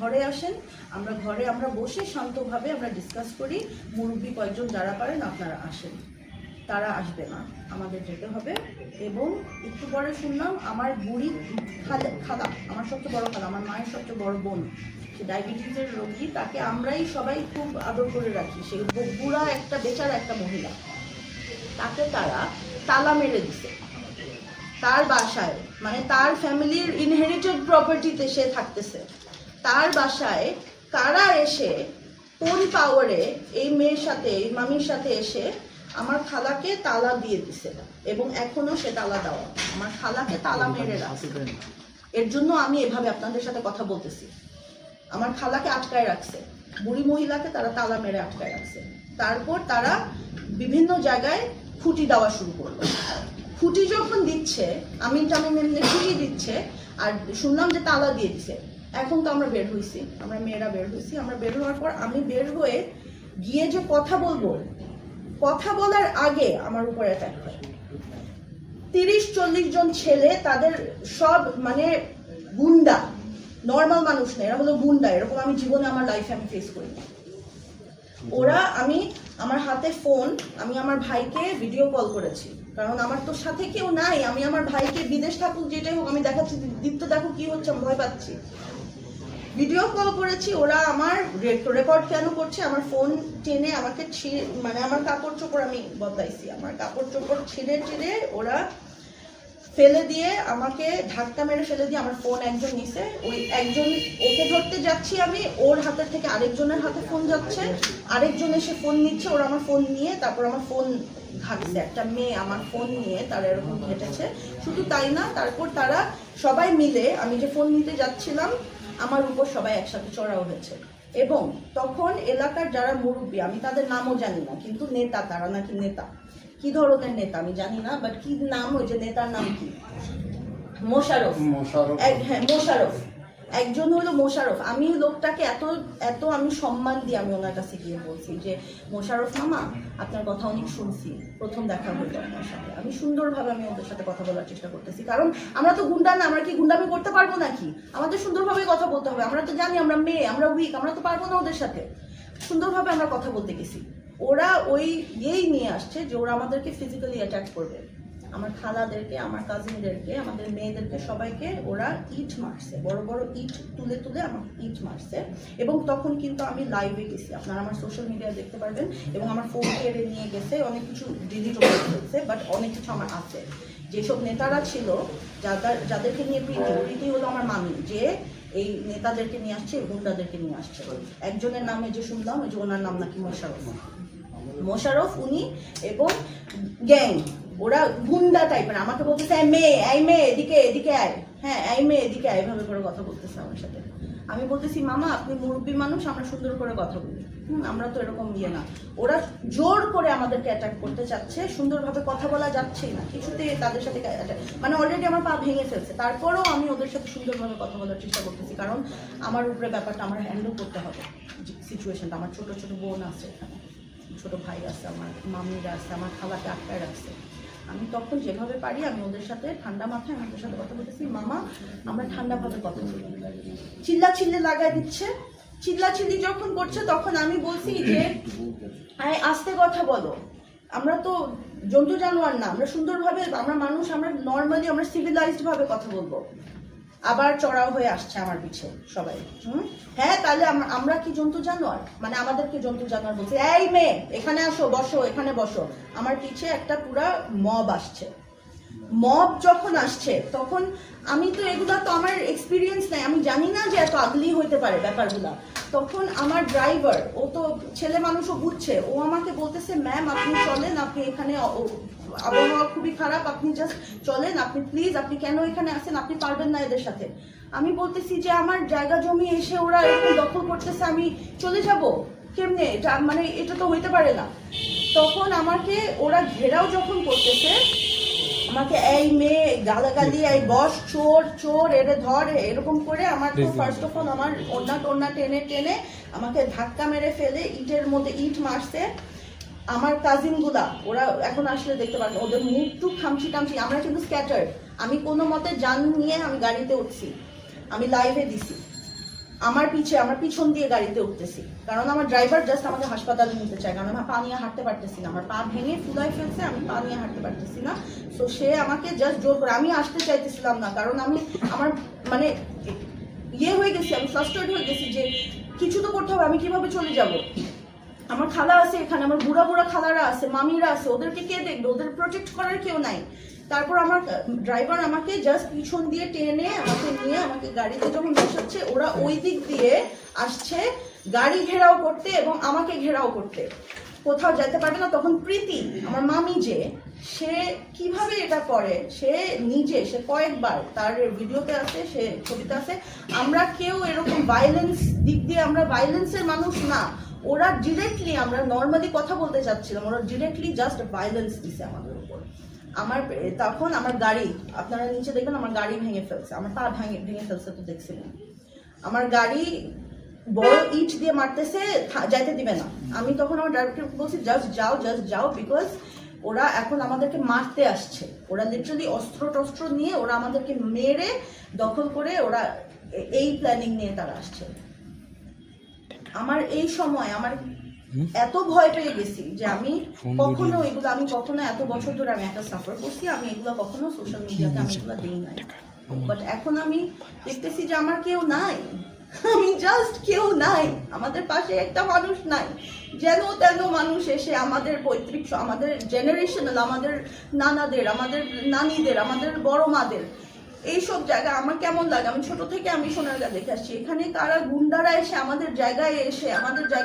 ঘরে আসেন, আমরা ঘরে, আমরা বসে শান্তভাবে আমরা ডিসকাস করি। মুরব্বী কয়েকজন যারা পারেন আপনারা আসেন। তারা আসবে না, আমাদের যেতে হবে। এবং একটু পরে শুনলাম আমার বুড়ি খালা খালা, আমার সবচেয়ে বড় খালা, আমার মায়ের সবচেয়ে বড় বোন, সে ডায়াবেটিসের রোগী, তাকে আমরাই সবাই খুব আদর করে রাখি। সেই বুড়া একটা বেচারা একটা মহিলা। তাকে তারা তালা মেরে দিছে। তার বাসায় মানে তার ফ্যামিলির ইনহেরিটেড প্রপার্টিতে সে থাকতেছে। তার বাসায় তারা এসে কোন পাওয়ারে এই মেয়ের সাথে এই মামির সাথে এসে আমার খালাকে তালা দিয়ে দিছে এবং এখনও সে তালা দেওয়া আমার খালাকে তালা মেরে রাখছে। এর জন্য আমি এভাবে আপনাদের সাথে কথা বলতেছি। আমার খালাকে আটকায় রাখছে। বুড়ি মহিলাকে তারা তালা মেরে আটকায় রাখছে। তারপর তারা বিভিন্ন জায়গায় খুঁটি দেওয়া শুরু করল। খুঁটি যখন দিচ্ছে আমিন টামিন এমনি খুঁটি দিচ্ছে আর শুনলাম যে তালা দিয়ে দিছে। এখন তো আমরা বের হয়েছি আমরা মেয়েরা বের হয়েছি আমরা বের হওয়ার পর আমি বের হয়ে গিয়ে যে কথা বলব, কথা বলার আগে আমার উপরে অ্যাটাক তিরিশ, চল্লিশ জন ছেলে, তাদের সব মানে গুন্ডা নর্মাল মানুষ না, এরা হলো গুন্ডা, এরকম আমি জীবনে আমার লাইফে আমি ফেস করি ওরা আমি, আমার হাতে ফোন আমি আমার ভাইকে ভিডিও কল করেছি, কারণ আমার তো সাথে কেউ নাই, আমি আমার ভাইকে বিদেশ থাকুক, যেটাই হোক, আমি দেখাচ্ছি, দীপ্ত দেখো কি হচ্ছে, আমি ভয় পাচ্ছি। ভিডিও কল করেছি, ওরা আমার রেকর্ড কেন করছে, আমার ফোন টেনে আমাকে ছি- মানে আমার কাপড় চোপড় আমি বদলাইছি। আমার কাপড় চোপড় ছিঁড়ে ছিঁড়ে ওরা ফেলে দিয়ে আমাকে ধাক্কা মেরে ফেলে দিয়ে আমার ফোন একজন নিছে। ওই একজন, ওকে ধরতে যাচ্ছি আমি, ওর হাতের থেকে আরেকজনের হাতে ফোন যাচ্ছে। আরেকজন এসে ফোন নিচ্ছে, ওরা আমার ফোন নিয়ে, তারপর আমার ফোন ঘাটছে। একটা মেয়ে আমার ফোন নিয়ে তারা এরকম ঘেটেছে। শুধু তাই না, তারপর তারা সবাই মিলে, আমি যে ফোন নিতে যাচ্ছিলাম আমার উপর সবাই একসাথে চড়াও হয়েছে। এবং তখন এলাকার যারা মুরব্বী আমি তাদের নামও জানি না কিন্তু নেতা তারা নাকি নেতা। কি ধরনের নেতা আমি জানি না বাট কি নাম ওই যে নেতার নাম কি? মোশারফ মোশারফ এক- হ্যাঁ মোশারফ একজন হলো মোশারফ আমি লোকটাকে এত এত আমি সম্মান দিয়ে আমি ওনার কাছে গিয়ে বলছি যে মোশারফ মামা, আপনার কথা অনেক শুনছি। প্রথম দেখা হলো আপনার সাথে। আমি সুন্দরভাবে আমি ওদের সাথে কথা বলার চেষ্টা করতেছি। কারণ আমরা তো গুন্ডা না, আমরা কি গুন্ডামি করতে পারব নাকি? আমাদের সুন্দরভাবে কথা বলতে হবে। আমরা তো জানি আমরা মেয়ে, আমরা উইক আমরা তো পারব না ওদের সাথে। সুন্দরভাবে আমরা কথা বলতে গেছি। ওরা ওই ইয়েই নিয়ে আসছে যে ওরা আমাদেরকে ফিজিক্যালি অ্যাটাক করবে। আমার খালাদেরকে, আমার কাজিনদেরকে আমাদের মেয়েদেরকে, সবাইকে ওরা ইট মারছে। বড় বড় ইট তুলে তুলে আমার ইট মারছে। এবং তখন কিন্তু আমি লাইভে গেছি। আপনারা আমার সোশ্যাল মিডিয়া দেখতে পারবেন। এবং আমার ফোন কেড়ে নিয়ে গেছে। অনেক কিছু ডিলিট ফেলছে বাট অনেক কিছু আমার আছে। যেসব নেতারা ছিল, যাদের, যাদেরকে নিয়ে প্রীতি প্রীতি হলো আমার মামি, যে এই নেতাদেরকে নিয়ে আসছে গুন্ডাদেরকে নিয়ে আসছে। একজনের নামে যে শুনলাম ওই যে ওনার নাম নাকি মোশারফ মোশারফ উনি এবং গ্যাং ওরা গুন্ডা টাইপের আমাকে বলতেছে, "এই মেয়ে এই মেয়ে, এদিকে এদিকে আয়। হ্যাঁ এই মেয়ে, এদিকে আয়, এভাবে করে কথা বলতেছে আমার সাথে। আমি বলতেছি, মামা, আপনি মুরব্বী মানুষ, আমরা সুন্দর করে কথা বলি। আমরা তো এরকম ইয়ে না। ওরা জোর করে আমাদেরকে অ্যাটাক করতে চাচ্ছে, সুন্দরভাবে কথা বলা যাচ্ছেই না। কিছুতে তাদের সাথে মানে অলরেডি আমার পা ভেঙে ফেলছে। তারপরেও আমি ওদের সাথে সুন্দরভাবে কথা বলার চেষ্টা করতেছি, কারণ আমার উপরে ব্যাপারটা আমার হ্যান্ডেল করতে হবে। সিচুয়েশনটা আমার ছোট ছোট বোন আছে এখানে, ছোট ভাই আছে, আমার মামিরা আছে, আমার খালাকে আটকায় রাখছে। আমি তখন যেভাবে পারি, আমি ওদের সাথে ঠান্ডা মাথায়, আমি ওদের সাথে কথা বলতেছি, মামা, আমরা ঠান্ডাভাবে কথা বলি। চিল্লা চিল্লি লাগাই দিচ্ছে। চিল্লা চিল্লি যখন করছে, তখন আমি বলছি যে আস্তে কথা বলো। আমরা তো জন্তু জানোয়ার না, আমরা সুন্দরভাবে, আমরা মানুষ, আমরা নর্মালি আমরা সিভিলাইজড ভাবে কথা বলব। আবার চড়াও হয়ে আসছে আমার পিছে, সবাই। হুম? হ্যাঁ তাহলে আমরা কি জন্তু জানোয়ার? মানে আমাদেরকে জন্তু জানোয়ার বলছে, এই মেয়ে, এখানে আসো, বসো, এখানে বসো। আমার পিছে একটা পুরা মব আসছে। মব যখন আসছে, তখন আমি তো এগুলা তো আমার এক্সপিরিয়েন্স নাই। আমি জানি না যে এত আগলি হইতে পারে ব্যাপারগুলা। তখন আমার ড্রাইভার ও তো ছেলে মানুষও বুঝছে ও আমাকে বলতেছে ম্যাম আপনি চলেন, আপনি এখানে আবহাওয়া খুবই খারাপ, আপনি জাস্ট চলেন, আপনি প্লিজ আপনি কেন এখানে আসেন আপনি পারবেন না এদের সাথে। আমি বলতেছি যে, আমার জায়গা জমি এসে ওরা এরকম দখল করতেছে, আমি চলে যাব। কেমনে? মানে এটা তো হইতে পারে না। তখন আমাকে ওরা ঘেরাও যখন করতেছে আমাকে এই মেয়ে গালাগালি এই বস চোর চোর এরে ধর এরকম করে আমার তো ফার্স্ট অফ অল আমার ওন্না টোন্না টেনে টেনে আমাকে ধাক্কা মেরে ফেলে ইটের মধ্যে ইট মারছে। আমার কাজিনগুলা ওরা এখন আসলে দেখতে পারেন ওদের মুখ টুক খামচি টামচি আমরা কিন্তু স্ক্যাটার আমি কোনো মতে জান নিয়ে আমি গাড়িতে উঠছি। আমি লাইভে দিছি। আমার পিছে, আমার পিছন দিয়ে গাড়িতে উঠতেছি। কারণ আমার ড্রাইভার জাস্ট আমাকে হাসপাতালে নিতে চায়, কারণ আমার পা নিয়ে হাঁটতে পারতেছি না। আমার পা ভেঙে ফুলাই ফেলছে, আমি পা নিয়ে হাঁটতে পারতেছি না। তো সে আমাকে জাস্ট জোর করে, আমি আসতে চাইতেছিলাম না, কারণ আমি আমার মানে ইয়ে হয়ে গেছি, আমি ফ্রাস্ট্রেট হয়ে গেছি যে কিছু তো করতে হবে, আমি কীভাবে চলে যাব? আমার খালা আছে এখানে, আমার বুড়া বুড়া খালারা আছে, মামিরা আছে, ওদেরকে কে দেখবে? ওদের প্রোটেক্ট করার কেউ নাই। তারপর আমার ড্রাইভার আমাকে জাস্ট পিছন দিয়ে টেনে আমাকে নিয়ে আমাকে গাড়িতে যখন বসাচ্ছে, ওরা ওই দিক দিয়ে আসছে গাড়ি ঘেরাও করতে এবং আমাকে ঘেরাও করতে। কোথাও যেতে পারবে না। তখন প্রীতি, আমার মামি যে, সে কীভাবে এটা করে, সে নিজে, সে কয়েকবার তার ভিডিওতে আছে, সে ছবিতে আছে। আমরা কেউ এরকম ভাইলেন্স দিক দিয়ে আমরা ভাইলেন্সের মানুষ না। ওরা ডিরেক্টলি আমরা নর্মালি কথা বলতে চাচ্ছিলাম। ওরা ডিরেক্টলি জাস্ট ভাইলেন্স দিছে আমাদের আমার তখন আমার গাড়ি, আপনারা নিচে দেখবেন আমার গাড়ি ভেঙে ফেলছে, আমার পা ভেঙে ভেঙে ফেলছে তো দেখছিলেন। আমার গাড়ি বড় ইট দিয়ে মারতেছে যাইতে দিবে না। আমি তখন আমার ড্রাইভারকে বলছি জাস্ট যাও জাস্ট যাও বিকজ ওরা এখন আমাদেরকে মারতে আসছে। ওরা লিটারালি অস্ত্র টস্ত্র নিয়ে ওরা আমাদেরকে মেরে, দখল করে ওরা এই প্ল্যানিং নিয়ে তারা আসছে। আমার এই সময়, আমার এত ভয় পেয়ে গেছি যে আমি কখনো এগুলো আমি কখনো এত বছর ধরে আমি একটা সাফার করছি আমি এগুলো কখনো সোশ্যাল মিডিয়াতে আমি এগুলো দিই নাই। বাট এখন আমি দেখতেছি যে আমার কেউ নাই। আমি জাস্ট কেউ নাই। আমাদের পাশে একটা মানুষ নাই। যেন তেন মানুষ এসে আমাদের পৈতৃক আমাদের জেনারেশনাল আমাদের নানাদের আমাদের নানিদের আমাদের বড় মাদের এইসব জায়গা আমার কেমন লাগে? আমি ছোট থেকে আমি সোনার সোনারগা দেখে আসছি। এখানে তারা গুন্ডারা এসে আমাদের জায়গায় এসে আমাদের জায়গায়